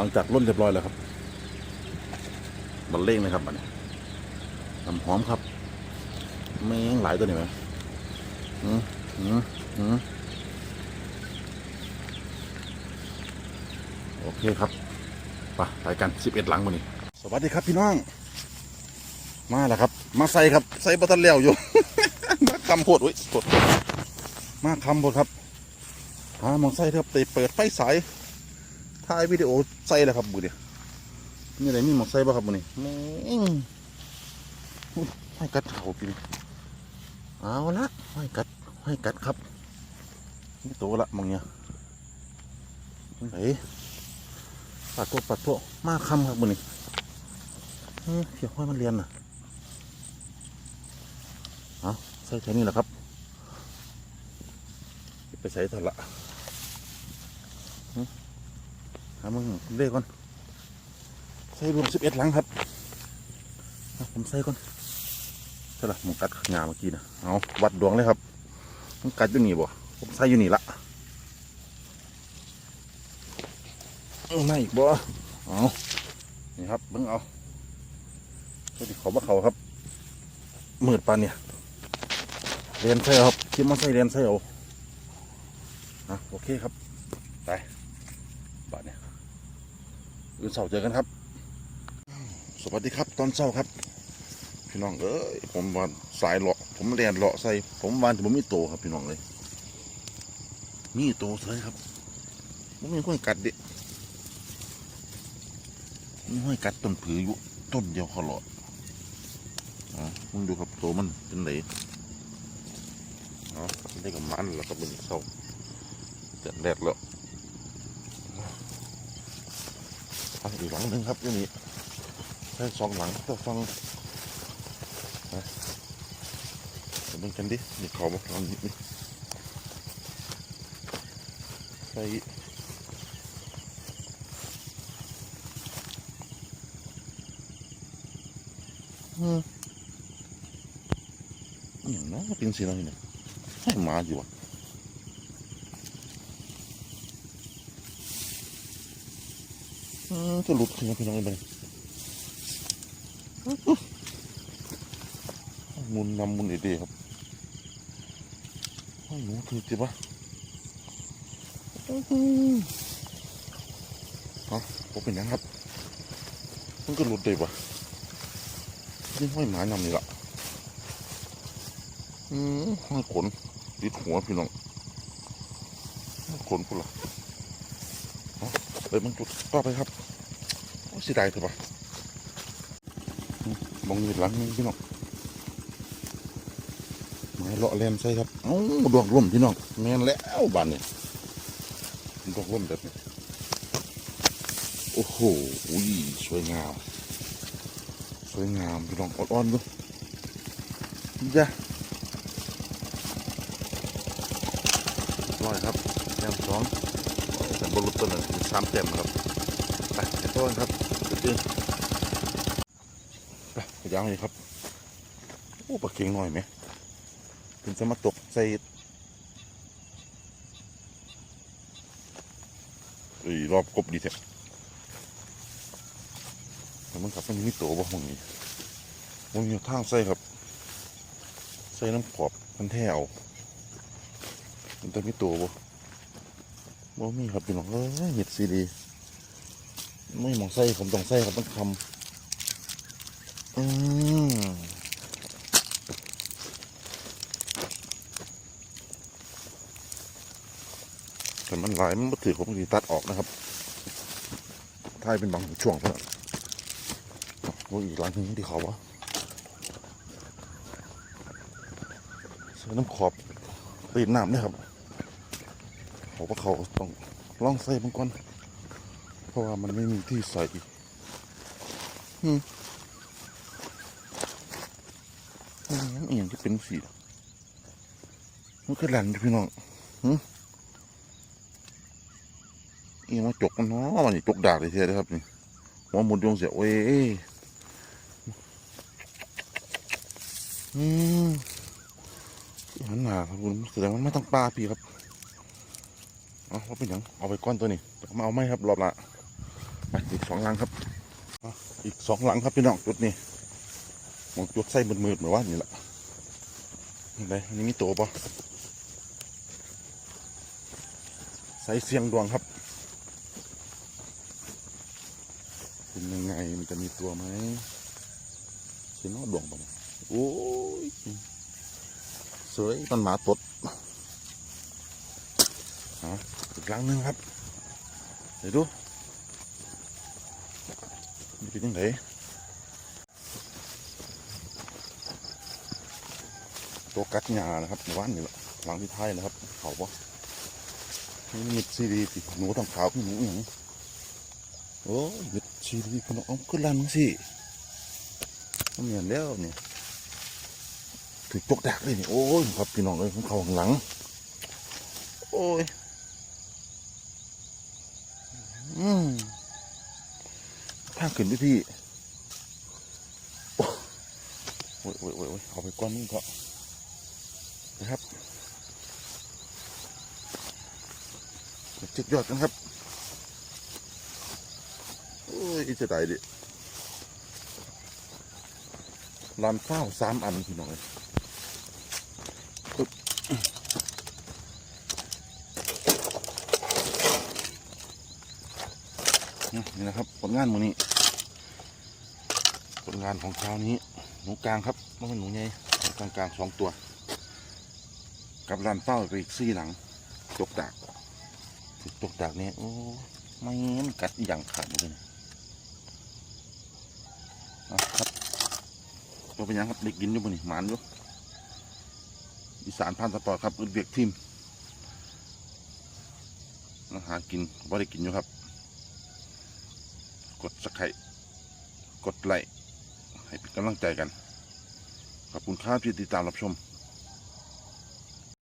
หลังจากร่นเรียบร้อยแล้วครับบันเล่งเลยครับบันนี้ำหอมครับแม่งหลายตัวนี่ไหมอืมอืมอืมโอเคครับไปไปกันสิบเอ็ดหลังวันนี้ สวัสดีครับพี่น้อง มาแล้วครับ มาใส่ครับ ใส่บัตรเลี้ยวอยู่ มาคำโพดอุ้ยโพดมาคำโพดครับหามองใส่ครับไปเปิดไฟสาย ถ่ายวิดีโอใส่แล้วครับมือเดียวนี่อะไรมีหมองใส่บ่ครับมือนี้แม่งอุ๊ยให้กัดเข่าพี่นี่เอาละให้กัดให้กัดครับนี่โตละมองเนี่ยไหนปัดโตปัดโตมาคำครับมือนี้เฮ้ยเสียห้อยมันเรียนน่ะเอาใส่แค่นี้แหละครับ ไปใส่ถอดละ มึงเลขก่อน ใส่รวมสิบเอ็ดหลังครับ ผมใส่ก่อนใช่ละผมกัดงาเมื่อกี้นะเอาวัดดวงเลยครับมันกัดอยู่นี่บ่ผมใส่อยู่นี่ละไม่อีกบ่เอานี่ครับเบิ่งเอาสวัสดีขอบ่เขาครับมืดปานเนี่ยเรียนใส่ครับคิดมาใส่เรียนใส่เอาอะโอเคครับ ไปบาทเนี่ย อื่นเสาร์เจอกันครับ สวัสดีครับตอนเช้าครับ พี่น้องเอ้ยผมวานสายเลาะผมเรียนเลาะใส่ผมวานแต่ผมมีโตครับพี่น้องเลย มีโตใส่ครับผมมีห้อยกัดเด็มีห้อยกัดต้นผืออยู่ต้นเดียวเขาเลาะอะมึงดูครับโตมันเป็นไหนอ๋อได้กับมันแล้วก็เป็นเศร้าจะแดดแล้ว อะอีกหลังหนึ่งครับที่นี่ใช่สองหลังก็ฟังนะเดี๋ยวมันกันดินี่ขาบอกเรานี่ใส่อืมอย่างนั้นเป็นสีอะไรเนี่ยให้มาอยู่วะ อืมจะหลุดขึ้นพี่น้องไปหมุนนำมุนเอเดครับหนูถือจีบะฮะผมเป็นยังครับ มันก็หลุดได้ปะยิ่งห้อยหมานำนี่ละอืมห้อยขนติดหัวพี่น้องขนพุ่นละ เอาเอ้ยมันจุดต่อไปครับสีดายเถอะปะมองอยู่หลังนี่พี่น้องไม้เลาะเลนใส่ครับเอ้าดวงร่มพี่น้องแม่นแล้วบานเนี่ยดวงร่มแบบนี้โอ้โหอุ้ยสวยงาม สวยงามพี่น้องอ่อนๆดูจ้ะร้อยครับแต้มสอง บอลลูนตัวหนึ่งสามแต้มครับไปต้นครับตื่นไปยายามเลยครับโอ้ปลาเค็งหน่อยไหมถึงจะมาตกใส่เอ้รอบกบดีแท้มันขับมันมีตัวบ่มึงนี่มันมีทางใส่ครับ ใส่น้ำขอบมันแท้เอามันจะมีตัวบ่ บ่มีครับพี่น้องเอ้ยเห็ดซีดีไม่มองไส้ผมต้องไส้ครับต้องคำอืมแต่มันหลายมันบ่ถือผมดีตัดออกนะครับท้ายเป็นบางช่วงเท่านั้นโอ้ยอีกหลังนึงที่เขาวะใส่น้ำขอบตีนน้ำนี่ครับ เขาว่าเขาต้องลองใส่บางกอนเพราะว่ามันไม่มีที่ใส่อืมอืมอย่างที่เป็นสีมันคือหลันพี่น้องอืมอีมาจกมันเนาะมันนี่จกดากเลยเทียนะครับนี่หัวหมุนยงเสียเว้ยอืมหันหนาครับคุณแสดงว่าไม่ต้องปลาพี่ครับ เอาว่าเป็นยังเอาไปก้อนตัวนี้มาเอาไหมครับรอบละไปอีกสองหลังครับอีกสองหลังครับพี่น้องจุดนี้มองจุดใส่มืดๆเหมือนว่านี่แหละไหนอันนี้มีตัวปะใส่เสียงดวงครับเป็นยังไงมันจะมีตัวไหมเสียงนอดวงปะเนี่ยโอ้ยสวยมันหมาตด อีกหลังนึงครับ เดี๋ยวดูมันเป็นยังไงตัวกัดหญ้านะครับหมู่บ้านนี่แหละหลังที่ท้ายนะครับ เขาปะนี่มิดซีดีติหนูทองขาวพี่หนูอย่างโอ้ยมิดซีดีพี่น้องขึ้นลันสิมันเหมือนแล้วเนี่ยถือจกดักเลยนี่โอ้ยครับพี่น้องเลยของเขาข้างหลัง โอ้ย อืมทางขึ้นพี่พี่ โอ้ยโอ้ยโอ้ยโอ้ยเอาไปก้อนนี้ก็นะครับจุดยอดกันครับ โอ้ยจะได้ดิลำเฝ้าสามอันพี่น้องเลย นี่นะครับ ผลงานมือนี้ ผลงานของเช้านี้ หนูกลางครับไม่เป็นหนูใหญ่หนูกลางกลางๆสองตัว กับลานเป้าไปอีกสี่หลัง ตกดากตกดากนี่โอ้ไม่มันกัดอย่างขาดเลยนะครับตัวเป็นยังครับเด็กกินอยู่บนนี่หมานอยู่อีสานพันสปอร์ตครับอึดเบียกทีมมาหากินบ่ได้กินอยู่ครับ กดสักไข่กดไลค์ให้เป็นกำลังใจกัน ขอบคุณครับที่ติดตามรับชม